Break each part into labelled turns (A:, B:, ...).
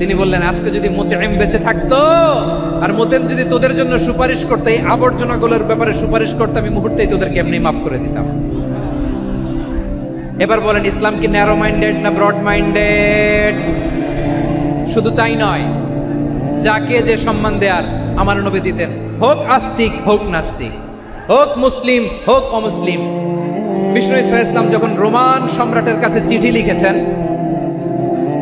A: তিনি বললেন, আজকে যদি মোতেম বেঁচে থাকতো, আর মোতেম যদি তোদের জন্য সুপারিশ করতে, এই আবর্জনাগুলোর ব্যাপারে সুপারিশ করতে, আমি মুহূর্তেই তোদেরকে এমনি মাফ করে দিতাম। এবার বলেন, ইসলাম কি ন্যারো মাইন্ডেড না ব্রড মাইন্ডেড শুধু তাই নয়, যাকে যে সম্মান দেয়ার, আমার নবী দিতেন। হোক আস্তিক, হোক নাস্তিক, হোক মুসলিম, হোক অমুসলিম। বিষ্ণু ইসলাম যখন রোমান সম্রাটের কাছে চিঠি লিখেছেন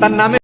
A: তার নামে